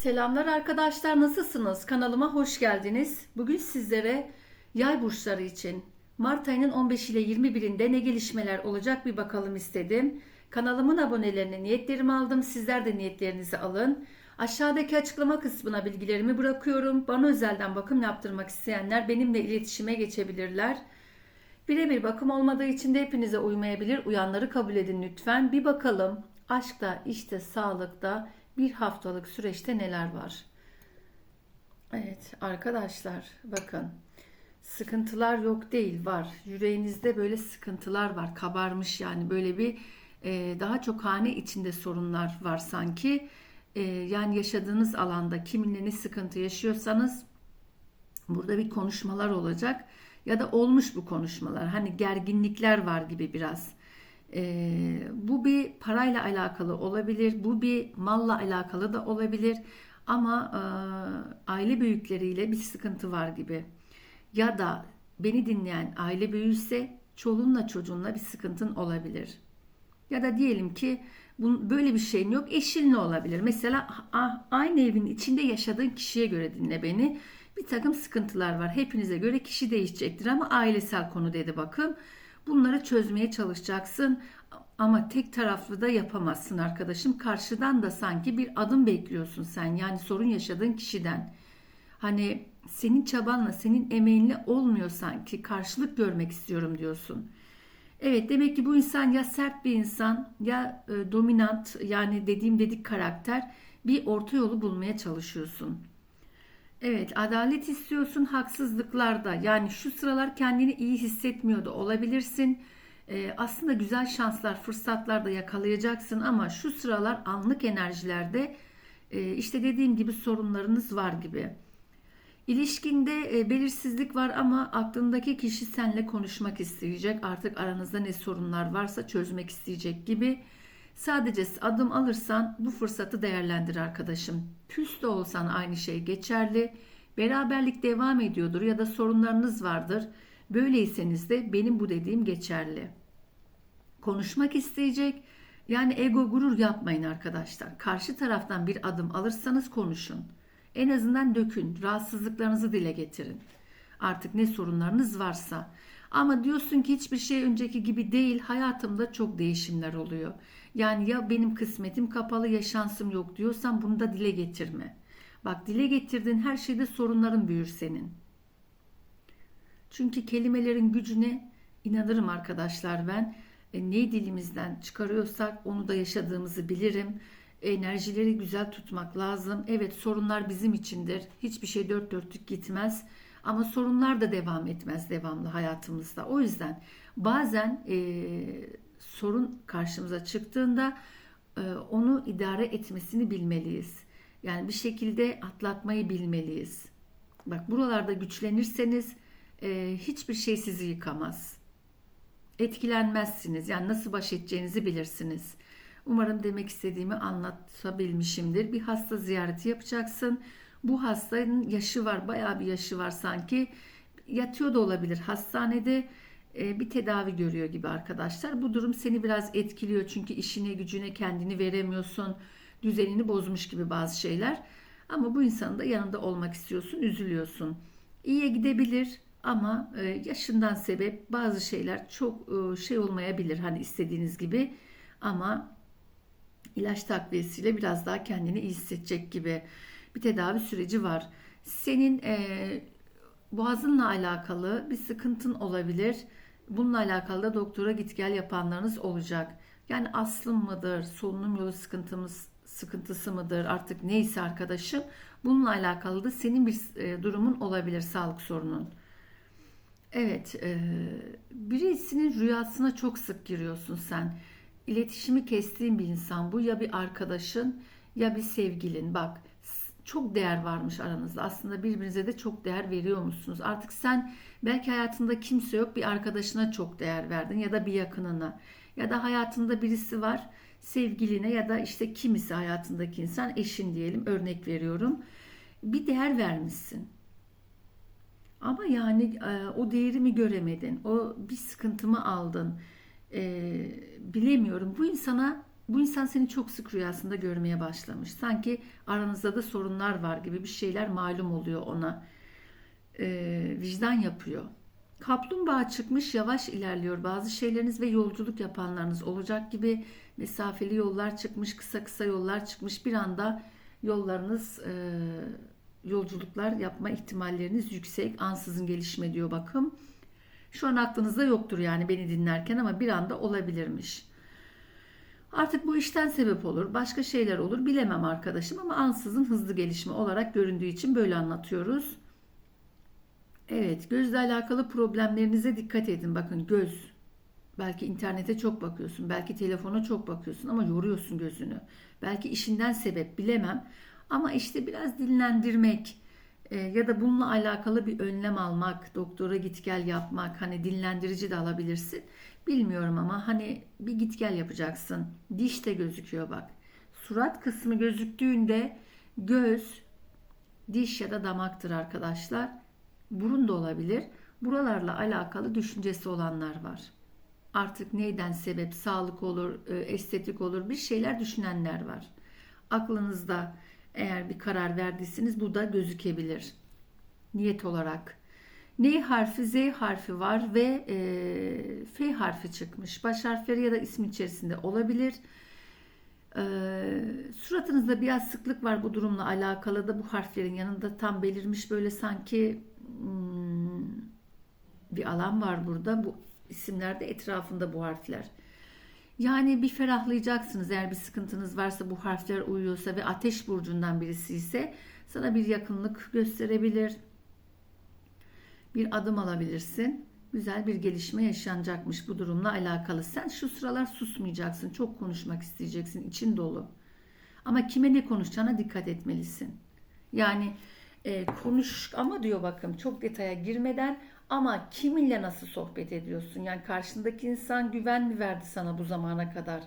Selamlar arkadaşlar nasılsınız? Kanalıma hoş geldiniz. Bugün sizlere yay burçları için Mart ayının 15 ile 21'inde ne gelişmeler olacak bir bakalım istedim. Kanalımın abonelerini niyetlerimi aldım. Sizler de niyetlerinizi alın. Aşağıdaki açıklama kısmına bilgilerimi bırakıyorum. Bana özelden bakım yaptırmak isteyenler benimle iletişime geçebilirler. Birebir bakım olmadığı için de hepinize uymayabilir. Uyanları kabul edin lütfen. Bir bakalım aşkta, işte, sağlıkta bir haftalık süreçte neler var? Evet arkadaşlar bakın sıkıntılar yok değil var. Yüreğinizde böyle sıkıntılar var. Kabarmış yani böyle bir e, daha çok hane içinde sorunlar var sanki. E, yani yaşadığınız alanda kiminle ne sıkıntı yaşıyorsanız burada bir konuşmalar olacak ya da olmuş bu konuşmalar. Hani gerginlikler var gibi biraz. Ee, bu bir parayla alakalı olabilir, bu bir malla alakalı da olabilir ama e, aile büyükleriyle bir sıkıntı var gibi. Ya da beni dinleyen aile büyüyse çoluğunla çocuğunla bir sıkıntın olabilir. Ya da diyelim ki bu, böyle bir şeyin yok eşinle olabilir. Mesela aynı evin içinde yaşadığın kişiye göre dinle beni. Bir takım sıkıntılar var. Hepinize göre kişi değişecektir ama ailesel konu dedi bakın. Bunları çözmeye çalışacaksın ama tek taraflı da yapamazsın arkadaşım. Karşıdan da sanki bir adım bekliyorsun sen. Yani sorun yaşadığın kişiden. Hani senin çabanla, senin emeğinle olmuyor sanki. Karşılık görmek istiyorum diyorsun. Evet demek ki bu insan ya sert bir insan ya e, dominant yani dediğim dedik karakter bir orta yolu bulmaya çalışıyorsun. Evet, adalet istiyorsun haksızlıklarda. Yani şu sıralar kendini iyi hissetmiyor da olabilirsin. Ee, aslında güzel şanslar, fırsatlar da yakalayacaksın ama şu sıralar anlık enerjilerde e, işte dediğim gibi sorunlarınız var gibi. İlişkinde e, belirsizlik var ama aklındaki kişi seninle konuşmak isteyecek. Artık aranızda ne sorunlar varsa çözmek isteyecek gibi. Sadece adım alırsan bu fırsatı değerlendir arkadaşım. Küs de olsan aynı şey geçerli. Beraberlik devam ediyordur ya da sorunlarınız vardır. Böyleyseniz de benim bu dediğim geçerli. Konuşmak isteyecek. Yani ego gurur yapmayın arkadaşlar. Karşı taraftan bir adım alırsanız konuşun. En azından dökün. Rahatsızlıklarınızı dile getirin. Artık ne sorunlarınız varsa. Ama diyorsun ki hiçbir şey önceki gibi değil. Hayatımda çok değişimler oluyor. Yani ya benim kısmetim kapalı ya şansım yok diyorsan bunu da dile getirme. Bak dile getirdiğin her şeyde sorunların büyür senin. Çünkü kelimelerin gücüne inanırım arkadaşlar ben. E, ne dilimizden çıkarıyorsak onu da yaşadığımızı bilirim. Enerjileri güzel tutmak lazım. Evet sorunlar bizim içindir. Hiçbir şey dört dörtlük gitmez. Ama sorunlar da devam etmez devamlı hayatımızda. O yüzden bazen e, sorun karşımıza çıktığında e, onu idare etmesini bilmeliyiz. Yani bir şekilde atlatmayı bilmeliyiz. Bak buralarda güçlenirseniz e, hiçbir şey sizi yıkamaz. Etkilenmezsiniz. Yani nasıl baş edeceğinizi bilirsiniz. Umarım demek istediğimi anlatabilmişimdir. Bir hasta ziyareti yapacaksın. Bu hastanın yaşı var, bayağı bir yaşı var sanki. Yatıyor da olabilir hastanede e, bir tedavi görüyor gibi arkadaşlar. Bu durum seni biraz etkiliyor çünkü işine gücüne kendini veremiyorsun. Düzenini bozmuş gibi bazı şeyler. Ama bu insanın da yanında olmak istiyorsun, üzülüyorsun. İyiye gidebilir ama e, yaşından sebep bazı şeyler çok e, şey olmayabilir hani istediğiniz gibi. Ama ilaç takviyesiyle biraz daha kendini iyi hissedecek gibi bir tedavi süreci var. Senin e, boğazınla alakalı bir sıkıntın olabilir. Bununla alakalı da doktora git gel yapanlarınız olacak. Yani aslım mıdır, solunum yolu sıkıntımız sıkıntısı mıdır artık neyse arkadaşım. Bununla alakalı da senin bir e, durumun olabilir sağlık sorunun. Evet, e, birisinin rüyasına çok sık giriyorsun sen. İletişimi kestiğin bir insan bu ya bir arkadaşın ya bir sevgilin. Bak çok değer varmış aranızda. Aslında birbirinize de çok değer veriyor musunuz? Artık sen belki hayatında kimse yok bir arkadaşına çok değer verdin ya da bir yakınına. Ya da hayatında birisi var sevgiline ya da işte kimisi hayatındaki insan eşin diyelim örnek veriyorum. Bir değer vermişsin. Ama yani e, o değerimi göremedin. O bir sıkıntımı aldın. E, bilemiyorum. Bu insana Bu insan seni çok sık rüyasında görmeye başlamış. Sanki aranızda da sorunlar var gibi bir şeyler malum oluyor ona. Ee, vicdan yapıyor. Kaplumbağa çıkmış yavaş ilerliyor. Bazı şeyleriniz ve yolculuk yapanlarınız olacak gibi mesafeli yollar çıkmış, kısa kısa yollar çıkmış. Bir anda yollarınız e, yolculuklar yapma ihtimalleriniz yüksek. Ansızın gelişme diyor bakım. Şu an aklınızda yoktur yani beni dinlerken ama bir anda olabilirmiş. Artık bu işten sebep olur, başka şeyler olur bilemem arkadaşım ama ansızın hızlı gelişme olarak göründüğü için böyle anlatıyoruz. Evet, gözle alakalı problemlerinize dikkat edin. Bakın göz. Belki internete çok bakıyorsun, belki telefona çok bakıyorsun ama yoruyorsun gözünü. Belki işinden sebep bilemem. Ama işte biraz dinlendirmek ya da bununla alakalı bir önlem almak, doktora git gel yapmak, hani dinlendirici de alabilirsin. Bilmiyorum ama hani bir git gel yapacaksın. Diş de gözüküyor bak. Surat kısmı gözüktüğünde göz, diş ya da damaktır arkadaşlar. Burun da olabilir. Buralarla alakalı düşüncesi olanlar var. Artık neyden sebep, sağlık olur, e, estetik olur bir şeyler düşünenler var. Aklınızda eğer bir karar verdiyseniz bu da gözükebilir. Niyet olarak. N harfi, Z harfi var ve e, F harfi çıkmış. Baş harfleri ya da isim içerisinde olabilir. E, suratınızda biraz sıklık var bu durumla alakalı da bu harflerin yanında tam belirmiş böyle sanki hmm, bir alan var burada. Bu isimlerde etrafında bu harfler. Yani bir ferahlayacaksınız eğer bir sıkıntınız varsa bu harfler uyuyorsa ve ateş burcundan birisi ise sana bir yakınlık gösterebilir. Bir adım alabilirsin. Güzel bir gelişme yaşanacakmış bu durumla alakalı. Sen şu sıralar susmayacaksın. Çok konuşmak isteyeceksin. için dolu. Ama kime ne konuşacağına dikkat etmelisin. Yani e, konuş ama diyor bakın çok detaya girmeden ama kiminle nasıl sohbet ediyorsun? Yani karşındaki insan güven mi verdi sana bu zamana kadar?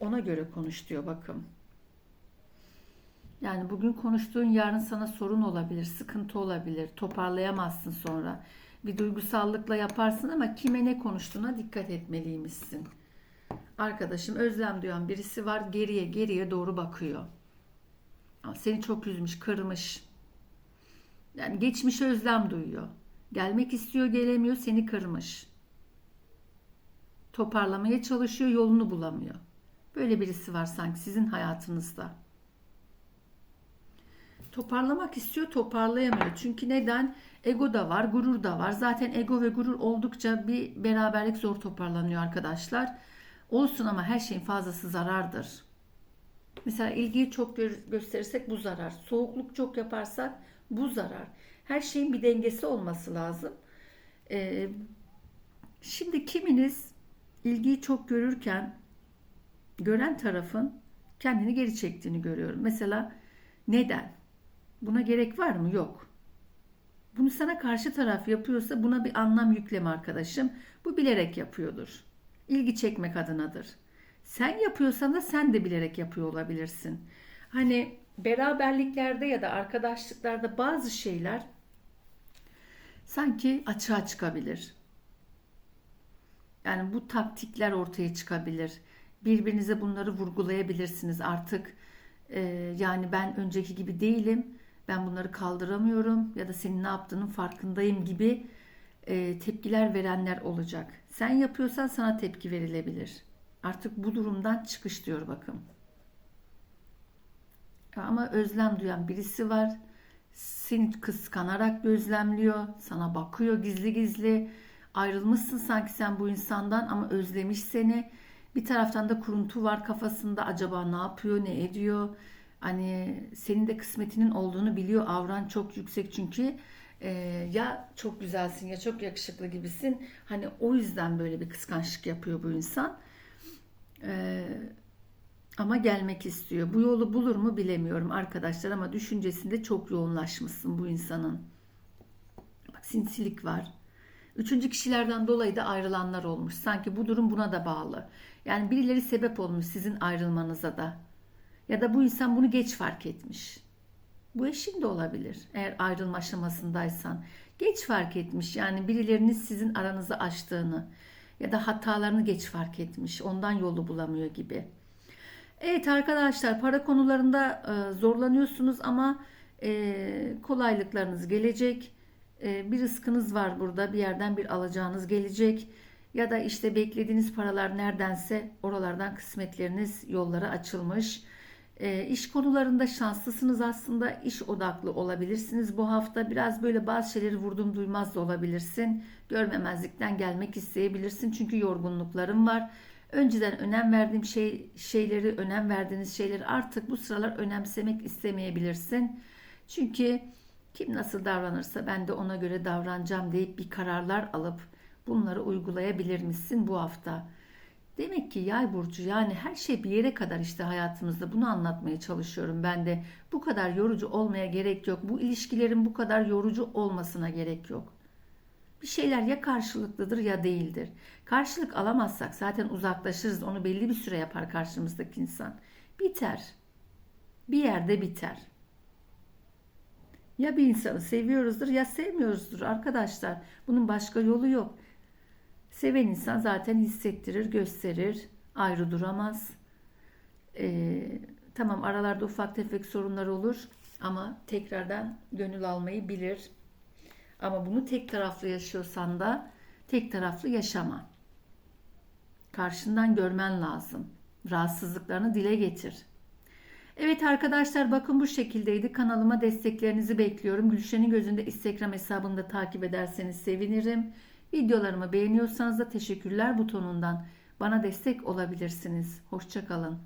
Ona göre konuş diyor bakın. Yani bugün konuştuğun yarın sana sorun olabilir, sıkıntı olabilir, toparlayamazsın sonra. Bir duygusallıkla yaparsın ama kime ne konuştuğuna dikkat etmeliymişsin. Arkadaşım özlem duyan birisi var geriye geriye doğru bakıyor. Seni çok üzmüş, kırmış. Yani geçmiş özlem duyuyor. Gelmek istiyor, gelemiyor, seni kırmış. Toparlamaya çalışıyor, yolunu bulamıyor. Böyle birisi var sanki sizin hayatınızda. Toparlamak istiyor, toparlayamıyor. Çünkü neden? Ego da var, gurur da var. Zaten ego ve gurur oldukça bir beraberlik zor toparlanıyor arkadaşlar. Olsun ama her şeyin fazlası zarardır. Mesela ilgiyi çok gösterirsek bu zarar. Soğukluk çok yaparsak bu zarar. Her şeyin bir dengesi olması lazım. Ee, şimdi kiminiz ilgiyi çok görürken gören tarafın kendini geri çektiğini görüyorum. Mesela neden? Buna gerek var mı? Yok. Bunu sana karşı taraf yapıyorsa buna bir anlam yükleme arkadaşım. Bu bilerek yapıyordur. İlgi çekmek adınadır. Sen yapıyorsan da sen de bilerek yapıyor olabilirsin. Hani beraberliklerde ya da arkadaşlıklarda bazı şeyler sanki açığa çıkabilir. Yani bu taktikler ortaya çıkabilir. Birbirinize bunları vurgulayabilirsiniz artık. E, yani ben önceki gibi değilim. Ben bunları kaldıramıyorum ya da senin ne yaptığının farkındayım gibi e, tepkiler verenler olacak. Sen yapıyorsan sana tepki verilebilir. Artık bu durumdan çıkış diyor bakın. Ama özlem duyan birisi var seni kıskanarak gözlemliyor, sana bakıyor gizli gizli. Ayrılmışsın sanki sen bu insandan ama özlemiş seni. Bir taraftan da kuruntu var kafasında. Acaba ne yapıyor, ne ediyor? Hani senin de kısmetinin olduğunu biliyor. Avran çok yüksek çünkü e, ya çok güzelsin ya çok yakışıklı gibisin. Hani o yüzden böyle bir kıskançlık yapıyor bu insan. Eee ama gelmek istiyor. Bu yolu bulur mu bilemiyorum arkadaşlar ama düşüncesinde çok yoğunlaşmışsın bu insanın. Bak sinsilik var. Üçüncü kişilerden dolayı da ayrılanlar olmuş. Sanki bu durum buna da bağlı. Yani birileri sebep olmuş sizin ayrılmanıza da. Ya da bu insan bunu geç fark etmiş. Bu eşin de olabilir. Eğer ayrılma aşamasındaysan. Geç fark etmiş. Yani birilerinin sizin aranızı açtığını ya da hatalarını geç fark etmiş. Ondan yolu bulamıyor gibi. Evet arkadaşlar para konularında e, zorlanıyorsunuz ama e, kolaylıklarınız gelecek. E, bir rızkınız var burada bir yerden bir alacağınız gelecek. Ya da işte beklediğiniz paralar neredense oralardan kısmetleriniz yollara açılmış. İş konularında şanslısınız aslında iş odaklı olabilirsiniz. Bu hafta biraz böyle bazı şeyleri vurdum duymaz da olabilirsin. Görmemezlikten gelmek isteyebilirsin çünkü yorgunluklarım var. Önceden önem verdiğim şey şeyleri, önem verdiğiniz şeyleri artık bu sıralar önemsemek istemeyebilirsin. Çünkü kim nasıl davranırsa ben de ona göre davranacağım deyip bir kararlar alıp bunları uygulayabilir misin bu hafta? Demek ki yay burcu yani her şey bir yere kadar işte hayatımızda bunu anlatmaya çalışıyorum ben de. Bu kadar yorucu olmaya gerek yok. Bu ilişkilerin bu kadar yorucu olmasına gerek yok. Bir şeyler ya karşılıklıdır ya değildir. Karşılık alamazsak zaten uzaklaşırız. Onu belli bir süre yapar karşımızdaki insan. Biter. Bir yerde biter. Ya bir insanı seviyoruzdur ya sevmiyoruzdur arkadaşlar. Bunun başka yolu yok. Seven insan zaten hissettirir, gösterir, ayrı duramaz. Ee, tamam aralarda ufak tefek sorunlar olur ama tekrardan gönül almayı bilir. Ama bunu tek taraflı yaşıyorsan da tek taraflı yaşama. Karşından görmen lazım. Rahatsızlıklarını dile getir. Evet arkadaşlar bakın bu şekildeydi. Kanalıma desteklerinizi bekliyorum. Gülşen'in gözünde Instagram hesabını da takip ederseniz sevinirim. Videolarımı beğeniyorsanız da teşekkürler butonundan bana destek olabilirsiniz. Hoşçakalın.